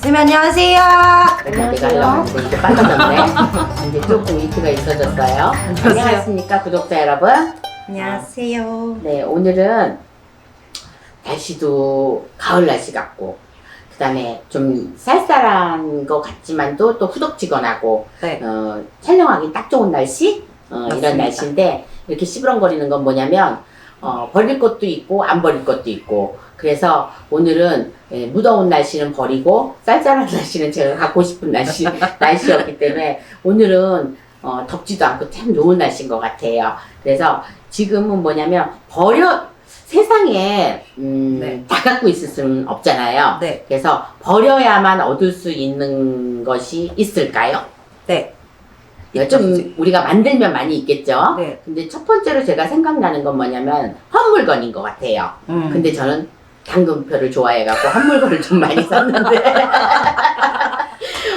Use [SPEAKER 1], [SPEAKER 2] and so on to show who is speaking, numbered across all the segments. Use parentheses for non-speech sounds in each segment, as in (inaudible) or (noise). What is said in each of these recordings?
[SPEAKER 1] 쌤 안녕하세요.
[SPEAKER 2] 내가 하려고 했는데 이제 빠져졌네. 이제 조금 위트가 있어졌어요. 안녕하십니까 구독자 여러분.
[SPEAKER 1] 안녕하세요.
[SPEAKER 2] 네 오늘은 날씨도 가을 날씨 같고 그다음에 좀 쌀쌀한 것 같지만도 또 후덥지근하고
[SPEAKER 1] 네.
[SPEAKER 2] 어, 촬영하기 딱 좋은 날씨 어, 이런
[SPEAKER 1] 맞습니다.
[SPEAKER 2] 날씨인데 이렇게 시부렁거리는 건 뭐냐면 어, 버릴 것도 있고 안 버릴 것도 있고 그래서 오늘은 예, 무더운 날씨는 버리고 쌀쌀한 날씨는 제가 갖고 싶은 날씨 (laughs) 날씨였기 때문에 오늘은 어, 덥지도 않고 참 좋은 날씨인 것 같아요. 그래서 지금은 뭐냐면 버려 세상에 음,
[SPEAKER 1] 네.
[SPEAKER 2] 다 갖고 있을 수는 없잖아요.
[SPEAKER 1] 네.
[SPEAKER 2] 그래서 버려야만 얻을 수 있는 것이 있을까요?
[SPEAKER 1] 네.
[SPEAKER 2] 좀 우리가 만들면 많이 있겠죠.
[SPEAKER 1] 네.
[SPEAKER 2] 근데 첫 번째로 제가 생각나는 건 뭐냐면 헛물건인 것 같아요.
[SPEAKER 1] 음.
[SPEAKER 2] 근데 저는 당근표를 좋아해갖고 헛물건을 좀 많이 샀는데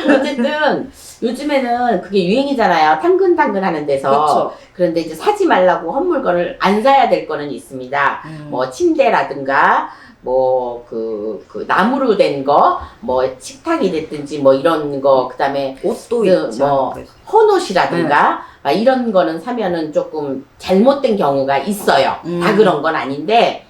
[SPEAKER 2] (laughs) 어쨌든 요즘에는 그게 유행이잖아요. 당근당근 하는 데서
[SPEAKER 1] 그렇죠.
[SPEAKER 2] 그런데 이제 사지 말라고 헛물건을 안 사야 될 거는 있습니다.
[SPEAKER 1] 음.
[SPEAKER 2] 뭐 침대라든가 뭐그 그 나무로 된 거 뭐 식탁이 됐든지 뭐 이런 거 그다음에
[SPEAKER 1] 옷도
[SPEAKER 2] 그
[SPEAKER 1] 있죠.
[SPEAKER 2] 뭐
[SPEAKER 1] 네.
[SPEAKER 2] 헌옷이라든가 막 이런 거는 사면은 조금 잘못된 경우가 있어요.
[SPEAKER 1] 음.
[SPEAKER 2] 다 그런 건 아닌데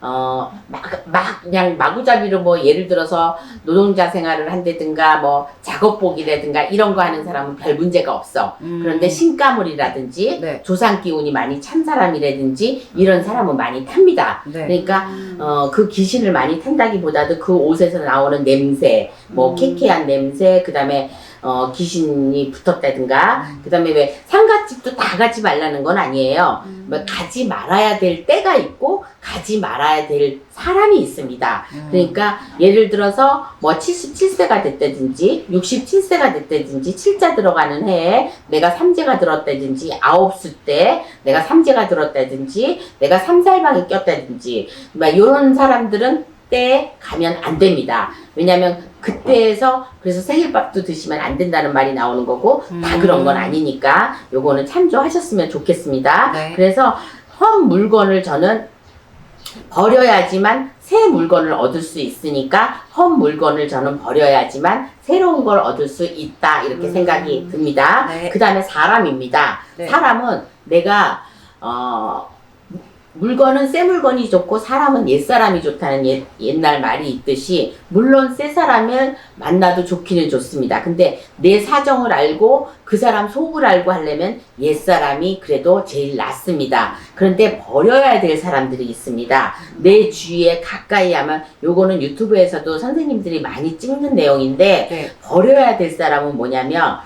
[SPEAKER 2] 어, 막, 막, 그냥 마구잡이로 뭐, 예를 들어서 노동자 생활을 한다든가, 뭐, 작업복이라든가, 이런 거 하는 사람은 별 문제가 없어.
[SPEAKER 1] 음.
[SPEAKER 2] 그런데 신가물이라든지,
[SPEAKER 1] 네.
[SPEAKER 2] 조상 기운이 많이 찬 사람이라든지, 이런 사람은 많이 탑니다.
[SPEAKER 1] 네.
[SPEAKER 2] 그러니까, 어, 그 귀신을 많이 탄다기보다도 그 옷에서 나오는 냄새, 뭐,
[SPEAKER 1] 음.
[SPEAKER 2] 쾌쾌한 냄새, 그 다음에, 어, 귀신이 붙었다든가, 그 다음에 왜 상가집도 다 가지 말라는 건 아니에요.
[SPEAKER 1] 음.
[SPEAKER 2] 뭐 가지 말아야 될 때가 있고, 가지 말아야 될 사람이 있습니다.
[SPEAKER 1] 음.
[SPEAKER 2] 그러니까 예를 들어서 뭐 77세가 됐다든지 67세가 됐다든지 7자 들어가는 해에 내가 삼재가 들었다든지 아홉 수때 내가 삼재가 들었다든지 내가 삼살방에 꼈다든지 막 이런 사람들은 때에 가면 안 됩니다. 왜냐하면 그때에서 그래서 생일밥도 드시면 안 된다는 말이 나오는 거고 다
[SPEAKER 1] 음.
[SPEAKER 2] 그런 건 아니니까 요거는 참조하셨으면 좋겠습니다.
[SPEAKER 1] 네.
[SPEAKER 2] 그래서 헛 물건을 저는 버려야지만 새 물건을 얻을 수 있으니까 헛 물건을 저는 버려야지만 새로운 걸 얻을 수 있다 이렇게
[SPEAKER 1] 음.
[SPEAKER 2] 생각이 듭니다.
[SPEAKER 1] 네.
[SPEAKER 2] 그 다음에 사람입니다.
[SPEAKER 1] 네.
[SPEAKER 2] 사람은 내가 어 물건은 새 물건이 좋고 사람은 옛 사람이 좋다는 옛, 옛날 말이 있듯이 물론 새 사람을 만나도 좋기는 좋습니다. 근데 내 사정을 알고 그 사람 속을 알고 하려면 옛 사람이 그래도 제일 낫습니다. 그런데 버려야 될 사람들이 있습니다. 내 주위에 가까이 하면 요거는 유튜브에서도 선생님들이 많이 찍는 내용인데
[SPEAKER 1] 네.
[SPEAKER 2] 버려야 될 사람은 뭐냐면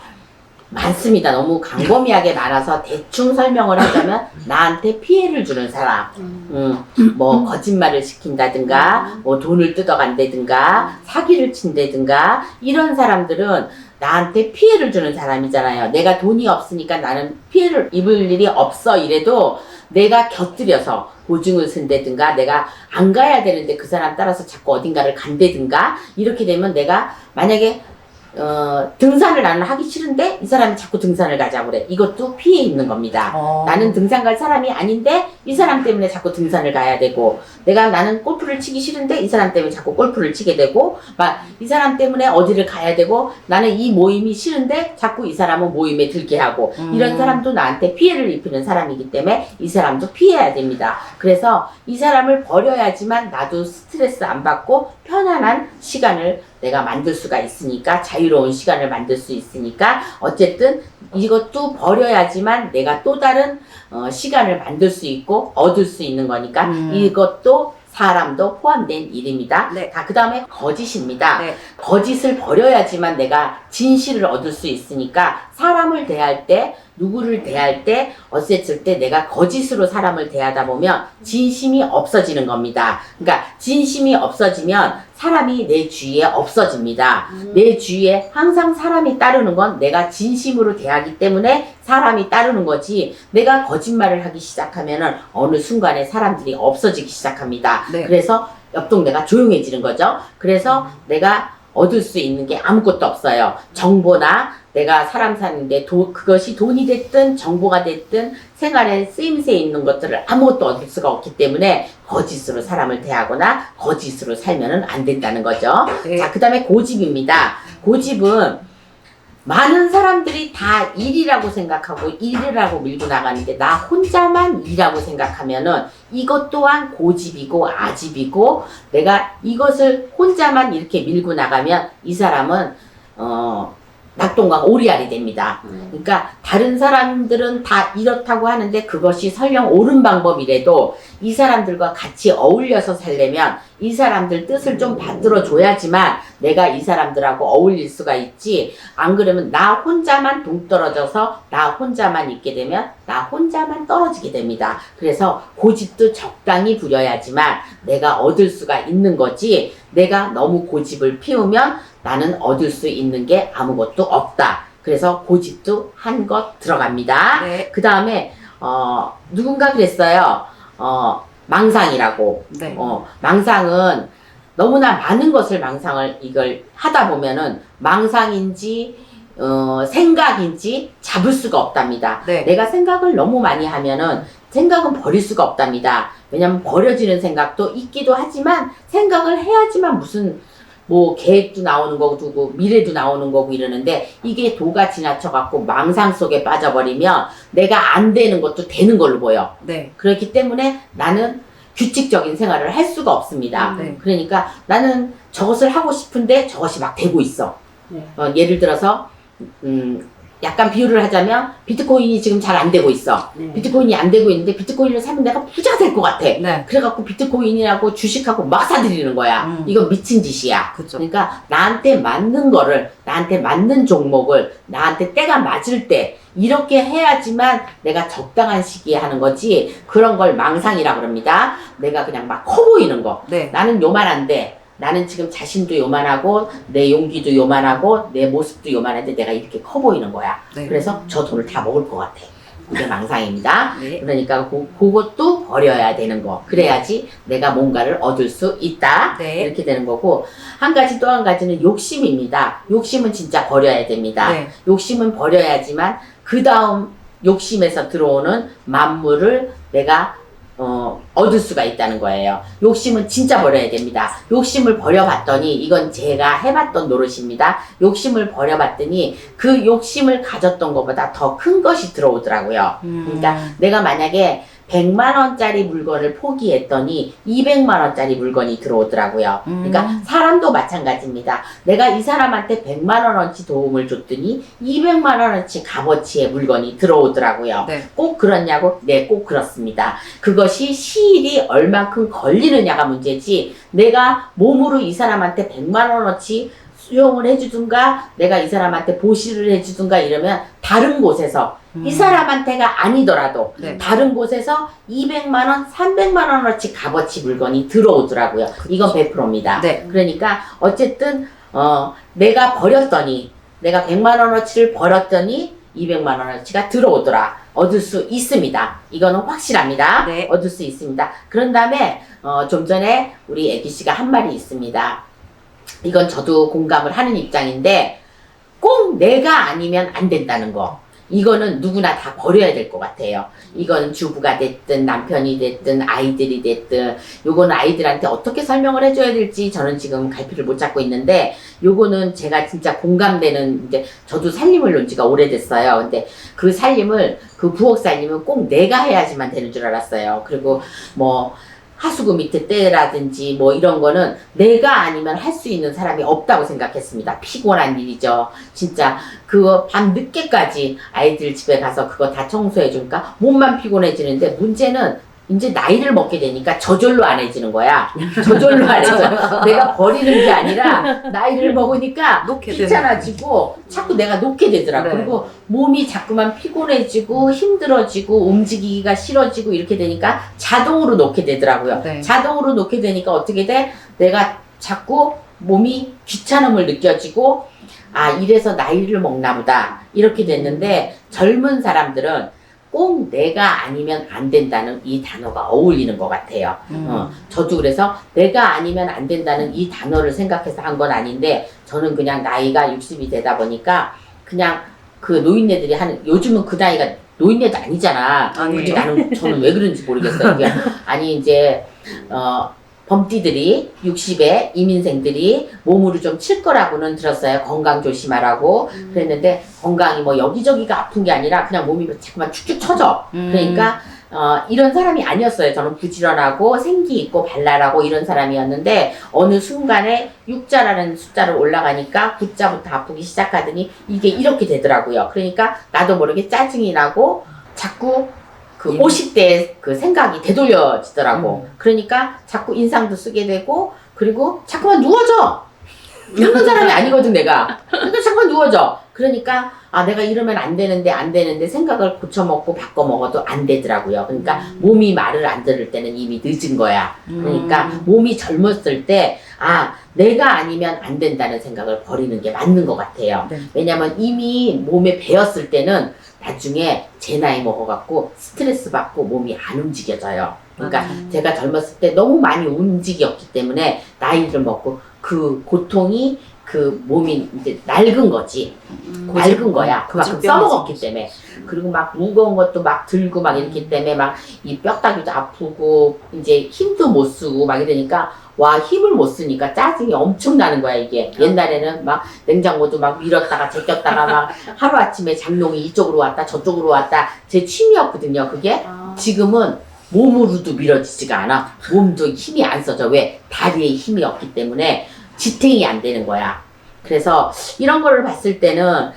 [SPEAKER 2] 많습니다. 너무 광범위하게 많아서 대충 설명을 하자면 나한테 피해를 주는 사람, 음, 뭐 거짓말을 시킨다든가, 뭐 돈을 뜯어간다든가, 사기를 친다든가 이런 사람들은 나한테 피해를 주는 사람이잖아요. 내가 돈이 없으니까 나는 피해를 입을 일이 없어 이래도 내가 곁들여서 보증을 쓴다든가 내가 안 가야 되는데 그 사람 따라서 자꾸 어딘가를 간다든가 이렇게 되면 내가 만약에 어, 등산을 나는 하기 싫은데 이 사람이 자꾸 등산을 가자고 그래. 이것도 피해 있는 겁니다.
[SPEAKER 1] 어.
[SPEAKER 2] 나는 등산 갈 사람이 아닌데 이 사람 때문에 자꾸 등산을 가야 되고 내가 나는 골프를 치기 싫은데 이 사람 때문에 자꾸 골프를 치게 되고 막 이 사람 때문에 어디를 가야 되고 나는 이 모임이 싫은데 자꾸 이 사람은 모임에 들게 하고
[SPEAKER 1] 음.
[SPEAKER 2] 이런 사람도 나한테 피해를 입히는 사람이기 때문에 이 사람도 피해야 됩니다. 그래서 이 사람을 버려야지만 나도 스트레스 안 받고 편안한 시간을 내가 만들 수가 있으니까 자유로운 시간을 만들 수 있으니까 어쨌든 이것도 버려야지만 내가 또 다른 어, 시간을 만들 수 있고 얻을 수 있는 거니까
[SPEAKER 1] 음.
[SPEAKER 2] 이것도 사람도 포함된 일입니다.
[SPEAKER 1] 네.
[SPEAKER 2] 다 그 다음에 거짓입니다.
[SPEAKER 1] 네.
[SPEAKER 2] 거짓을 버려야지만 내가 진실을 얻을 수 있으니까 사람을 대할 때 누구를 대할 때 어쨌을 때 내가 거짓으로 사람을 대하다 보면 진심이 없어지는 겁니다. 그러니까 진심이 없어지면 사람이 내 주위에 없어집니다. 내 주위에 항상 사람이 따르는 건 내가 진심으로 대하기 때문에 사람이 따르는 거지 내가 거짓말을 하기 시작하면은 어느 순간에 사람들이 없어지기 시작합니다.
[SPEAKER 1] 네.
[SPEAKER 2] 그래서 옆 동네가 조용해지는 거죠. 그래서 내가 얻을 수 있는 게 아무것도 없어요. 정보나 내가 사람 사는데 도, 그것이 돈이 됐든 정보가 됐든 생활에 쓰임새 있는 것들을 아무것도 얻을 수가 없기 때문에 거짓으로 사람을 대하거나 거짓으로 살면은 안 된다는 거죠.
[SPEAKER 1] 네.
[SPEAKER 2] 자, 그 다음에 고집입니다. 고집은 많은 사람들이 다 일이라고 생각하고 일이라고 밀고 나가는데 나 혼자만 일이라고 생각하면은 이것 또한 고집이고 아집이고 내가 이것을 혼자만 이렇게 밀고 나가면 이 사람은 어 낙동강 오리알이 됩니다. 그러니까 다른 사람들은 다 이렇다고 하는데 그것이 설령 옳은 방법이라도 이 사람들과 같이 어울려서 살려면 이 사람들 뜻을 좀 받들어 줘야지만 내가 이 사람들하고 어울릴 수가 있지 안 그러면 나 혼자만 동떨어져서 나 혼자만 있게 되면 나 혼자만 떨어지게 됩니다. 그래서 고집도 적당히 부려야지만 내가 얻을 수가 있는 거지 내가 너무 고집을 피우면 나는 얻을 수 있는 게 아무것도 없다. 그래서 고집도 한 것 들어갑니다.
[SPEAKER 1] 네.
[SPEAKER 2] 그 다음에 어 누군가 그랬어요. 어 망상이라고.
[SPEAKER 1] 네.
[SPEAKER 2] 어 망상은 너무나 많은 것을 망상을 이걸 하다 보면은 망상인지 어 생각인지 잡을 수가 없답니다.
[SPEAKER 1] 네.
[SPEAKER 2] 내가 생각을 너무 많이 하면은 생각은 버릴 수가 없답니다. 왜냐면 버려지는 생각도 있기도 하지만 생각을 해야지만 무슨 뭐 계획도 나오는 거고 미래도 나오는 거고 이러는데 이게 도가 지나쳐갖고 망상 속에 빠져버리면 내가 안 되는 것도 되는 걸로 보여.
[SPEAKER 1] 네.
[SPEAKER 2] 그렇기 때문에 나는 규칙적인 생활을 할 수가 없습니다.
[SPEAKER 1] 네.
[SPEAKER 2] 그러니까 나는 저것을 하고 싶은데 저것이 막 되고 있어.
[SPEAKER 1] 네.
[SPEAKER 2] 어, 예를 들어서 음, 약간 비유를 하자면 비트코인이 지금 잘 안 되고 있어.
[SPEAKER 1] 네.
[SPEAKER 2] 비트코인이 안 되고 있는데 비트코인을 사면 내가 부자가 될 것 같아.
[SPEAKER 1] 네.
[SPEAKER 2] 그래갖고 비트코인이라고 주식하고 막 사들이는 거야.
[SPEAKER 1] 음.
[SPEAKER 2] 이건 미친 짓이야.
[SPEAKER 1] 그죠.
[SPEAKER 2] 그러니까 나한테 맞는 거를, 나한테 맞는 종목을, 나한테 때가 맞을 때, 이렇게 해야지만 내가 적당한 시기에 하는 거지, 그런 걸 망상이라 그럽니다. 내가 그냥 막 커 보이는 거.
[SPEAKER 1] 네.
[SPEAKER 2] 나는 요만한데, 나는 지금 자신도 요만하고, 내 용기도 요만하고, 내 모습도 요만한데 내가 이렇게 커 보이는 거야.
[SPEAKER 1] 네.
[SPEAKER 2] 그래서 저 돈을 다 먹을 것 같아. 그게 망상입니다.
[SPEAKER 1] 네.
[SPEAKER 2] 그러니까 그, 그것도 버려야 되는 거. 그래야지 내가 뭔가를 얻을 수 있다.
[SPEAKER 1] 네.
[SPEAKER 2] 이렇게 되는 거고 한 가지 또 한 가지는 욕심입니다. 욕심은 진짜 버려야 됩니다.
[SPEAKER 1] 네.
[SPEAKER 2] 욕심은 버려야지만 그 다음 욕심에서 들어오는 만물을 내가 어, 얻을 수가 있다는 거예요. 욕심은 진짜 버려야 됩니다. 욕심을 버려봤더니 이건 제가 해봤던 노릇입니다. 욕심을 버려봤더니 그 욕심을 가졌던 것보다 더 큰 것이 들어오더라고요.
[SPEAKER 1] 음.
[SPEAKER 2] 그러니까 내가 만약에 100만 원짜리 물건을 포기했더니 200만 원짜리 물건이 들어오더라고요.
[SPEAKER 1] 음.
[SPEAKER 2] 그러니까 사람도 마찬가지입니다. 내가 이 사람한테 100만 원어치 도움을 줬더니 200만 원어치 값어치의 물건이 들어오더라고요.
[SPEAKER 1] 네.
[SPEAKER 2] 꼭 그렇냐고? 네, 꼭 그렇습니다. 그것이 시일이 얼만큼 걸리느냐가 문제지 내가 몸으로 이 사람한테 100만 원어치 수용을 해주든가 내가 이 사람한테 보시를 해주든가 이러면 다른 곳에서
[SPEAKER 1] 음.
[SPEAKER 2] 이 사람한테가 아니더라도
[SPEAKER 1] 네.
[SPEAKER 2] 다른 곳에서 200만 원, 300만 원어치 값어치 물건이 들어오더라고요. 이건 100%입니다.
[SPEAKER 1] 네.
[SPEAKER 2] 그러니까 어쨌든 어 내가 버렸더니 내가 100만 원어치를 버렸더니 200만 원어치가 들어오더라. 얻을 수 있습니다. 이거는 확실합니다.
[SPEAKER 1] 네.
[SPEAKER 2] 얻을 수 있습니다. 그런 다음에 어, 좀 전에 우리 애기 씨가 한 말이 있습니다. 이건 저도 공감을 하는 입장인데 꼭 내가 아니면 안 된다는 거. 이거는 누구나 다 버려야 될 것 같아요. 이건 주부가 됐든 남편이 됐든 아이들이 됐든 요거는 아이들한테 어떻게 설명을 해줘야 될지 저는 지금 갈피를 못 잡고 있는데 요거는 제가 진짜 공감되는 이제 저도 살림을 놓은 지가 오래됐어요. 근데 그 살림을 그 부엌 살림은 꼭 내가 해야지만 되는 줄 알았어요. 그리고 뭐 하수구 밑에 때라든지 뭐 이런 거는 내가 아니면 할 수 있는 사람이 없다고 생각했습니다. 피곤한 일이죠. 진짜 그거 밤 늦게까지 아이들 집에 가서 그거 다 청소해 주니까 몸만 피곤해지는데 문제는 이제 나이를 먹게 되니까 저절로 안 해지는 거야. 저절로 안 해져. 내가 버리는 게 아니라 나이를 먹으니까
[SPEAKER 1] 놓게.
[SPEAKER 2] 귀찮아지고 자꾸 내가 놓게 되더라고.
[SPEAKER 1] 네.
[SPEAKER 2] 그리고 몸이 자꾸만 피곤해지고 힘들어지고 움직이기가 싫어지고 이렇게 되니까 자동으로 놓게 되더라고요.
[SPEAKER 1] 네.
[SPEAKER 2] 자동으로 놓게 되니까 어떻게 돼? 내가 자꾸 몸이 귀찮음을 느껴지고 아 이래서 나이를 먹나 보다 이렇게 됐는데 젊은 사람들은 꼭 내가 아니면 안 된다는 이 단어가 어울리는 것 같아요.
[SPEAKER 1] 음.
[SPEAKER 2] 어, 저도 그래서 내가 아니면 안 된다는 이 단어를 생각해서 한 건 아닌데 저는 그냥 나이가 60이 되다 보니까 그냥 그 노인네들이 하는 요즘은 그 나이가 노인네도 아니잖아. 근데 나는 저는 왜 그런지 모르겠어요. (laughs) 아니 이제 어 범띠들이 60에 이민생들이 몸으로 좀 칠 거라고는 들었어요. 건강 조심하라고 그랬는데 건강이 뭐 여기저기가 아픈 게 아니라 그냥 몸이 자꾸만 축축 처져.
[SPEAKER 1] 음.
[SPEAKER 2] 그러니까 어, 이런 사람이 아니었어요. 저는 부지런하고 생기 있고 발랄하고 이런 사람이었는데 어느 순간에 6자라는 숫자를 올라가니까 9자부터 아프기 시작하더니 이게 이렇게 되더라고요. 그러니까 나도 모르게 짜증이 나고 자꾸 그
[SPEAKER 1] 예.
[SPEAKER 2] 50대의 그 생각이 되돌려지더라고.
[SPEAKER 1] 음.
[SPEAKER 2] 그러니까 자꾸 인상도 쓰게 되고 그리고 자꾸만 누워져. 이런 사람이 아니거든 내가. 그러니까 자꾸만 누워져. 그러니까 아 내가 이러면 안 되는데 안 되는데 생각을 고쳐 먹고 바꿔 먹어도 안 되더라고요. 그러니까 몸이 말을 안 들을 때는 이미 늦은 거야. 그러니까
[SPEAKER 1] 음.
[SPEAKER 2] 몸이 젊었을 때 아 내가 아니면 안 된다는 생각을 버리는 게 맞는 것 같아요.
[SPEAKER 1] 네.
[SPEAKER 2] 왜냐면 이미 몸에 배었을 때는 나중에 제 나이 먹어갖고 스트레스 받고 몸이 안 움직여져요. 그러니까
[SPEAKER 1] 맞아요.
[SPEAKER 2] 제가 젊었을 때 너무 많이 움직였기 때문에 나이를 먹고 그 고통이 그 몸이 이제 낡은 거지.
[SPEAKER 1] 음.
[SPEAKER 2] 낡은 거야. 그만큼
[SPEAKER 1] 고집병이지.
[SPEAKER 2] 써먹었기 때문에. 그리고 막 무거운 것도 막 들고 막 이렇기 때문에 막 이 뼈다귀도 아프고 이제 힘도 못 쓰고 막 이러니까 와 힘을 못 쓰니까 짜증이 엄청 나는 거야 이게. 옛날에는 막 냉장고도 막 밀었다가 제꼈다가 막 (laughs) 하루 아침에 장롱이 이쪽으로 왔다 저쪽으로 왔다 제 취미였거든요 그게.
[SPEAKER 1] 아.
[SPEAKER 2] 지금은 몸으로도 밀어지지가 않아. 몸도 힘이 안 써져. 왜? 다리에 힘이 없기 때문에 지탱이 안 되는 거야. 그래서 이런 거를 봤을 때는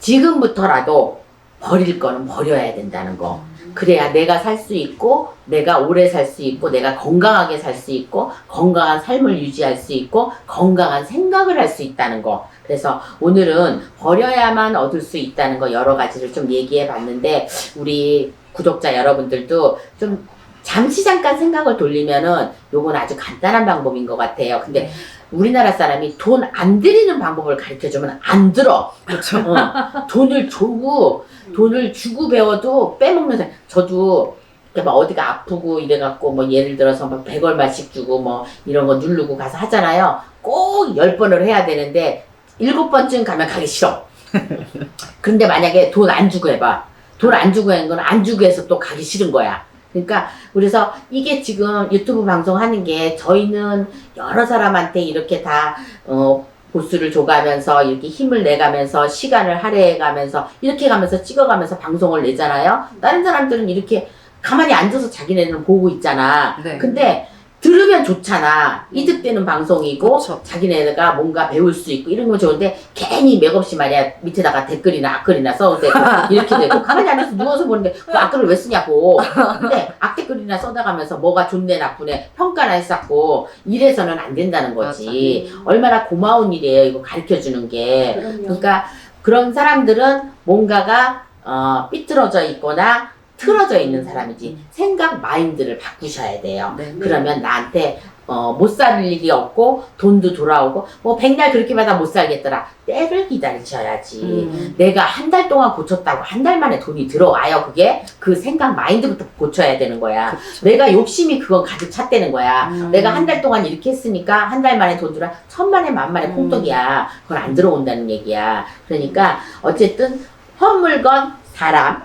[SPEAKER 2] 지금부터라도 버릴 거는 버려야 된다는 거. 그래야 내가 살 수 있고, 내가 오래 살 수 있고, 내가 건강하게 살 수 있고, 건강한 삶을 유지할 수 있고, 건강한 생각을 할 수 있다는 거. 그래서 오늘은 버려야만 얻을 수 있다는 거 여러 가지를 좀 얘기해 봤는데, 우리 구독자 여러분들도 좀 잠시 잠깐 생각을 돌리면은 요건 아주 간단한 방법인 것 같아요. 근데 우리나라 사람이 돈 안 들이는 방법을 가르쳐 주면 안 들어.
[SPEAKER 1] 그렇죠.
[SPEAKER 2] 어, 돈을 주고 돈을 주고 배워도 빼먹는 사람. 저도 막 어디가 아프고 이래갖고 뭐 예를 들어서 막 100얼마씩 주고 뭐 이런 거 누르고 가서 하잖아요. 꼭 10번을 해야 되는데 일곱 번쯤 가면 가기 싫어. (laughs) 근데 만약에 돈 안 주고 해봐. 돈 안 주고 하는 건 안 주고 해서 또 가기 싫은 거야. 그러니까 그래서 이게 지금 유튜브 방송하는 게 저희는 여러 사람한테 이렇게 다 어, 보수를 줘가면서 이렇게 힘을 내가면서 시간을 할애해가면서 이렇게 가면서 찍어가면서 방송을 내잖아요. 다른 사람들은 이렇게 가만히 앉아서 자기네는 보고 있잖아.
[SPEAKER 1] 네.
[SPEAKER 2] 근데 들으면 좋잖아. 이득되는 방송이고
[SPEAKER 1] 그쵸.
[SPEAKER 2] 자기네가 뭔가 배울 수 있고 이런 거 좋은데 괜히 맥없이 말이야 밑에다가 댓글이나 악글이나 써도 (laughs) 이렇게 되고 가만히 앉아서 누워서 보는데 그 악글을 왜 쓰냐고. 근데 악댓글이나 써다가면서 뭐가 좋네 나쁘네 평가나 했었고 이래서는 안 된다는 거지. 얼마나 고마운 일이에요 이거 가르쳐 주는 게. 그러니까 그런 사람들은 뭔가가 어, 삐뚤어져 있거나 틀어져 있는 사람이지 생각 마인드를 바꾸셔야 돼요.
[SPEAKER 1] 네.
[SPEAKER 2] 그러면 나한테 어, 못 살 일이 없고 돈도 돌아오고 뭐 백날 그렇게 받아 못 살겠더라. 때를 기다리셔야지.
[SPEAKER 1] 음.
[SPEAKER 2] 내가 한 달 동안 고쳤다고 한 달 만에 돈이 들어와요. 그게 그 생각 마인드부터 고쳐야 되는 거야.
[SPEAKER 1] 그쵸.
[SPEAKER 2] 내가 욕심이 그건 가득 찼다는 거야.
[SPEAKER 1] 음.
[SPEAKER 2] 내가 한 달 동안 이렇게 했으니까 한 달 만에 돈 들어 천만에 만만에
[SPEAKER 1] 음.
[SPEAKER 2] 콩떡이야. 그건 안 들어온다는 얘기야. 그러니까 어쨌든 헛물건 사람,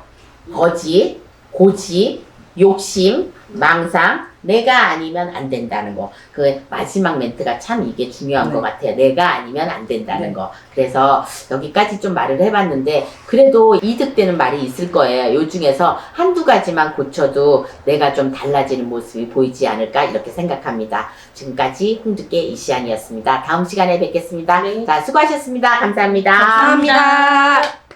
[SPEAKER 2] 거짓, 고집, 욕심, 망상, 내가 아니면 안 된다는 거. 그 마지막 멘트가 참 이게 중요한
[SPEAKER 1] 네.
[SPEAKER 2] 것 같아요. 내가 아니면 안 된다는
[SPEAKER 1] 네.
[SPEAKER 2] 거. 그래서 여기까지 좀 말을 해봤는데 그래도 이득되는 말이 있을 거예요. 요 중에서 한두 가지만 고쳐도 내가 좀 달라지는 모습이 보이지 않을까 이렇게 생각합니다. 지금까지 홍두깨 이시안이었습니다. 다음 시간에 뵙겠습니다.
[SPEAKER 1] 네.
[SPEAKER 2] 자, 수고하셨습니다. 감사합니다.
[SPEAKER 1] 감사합니다.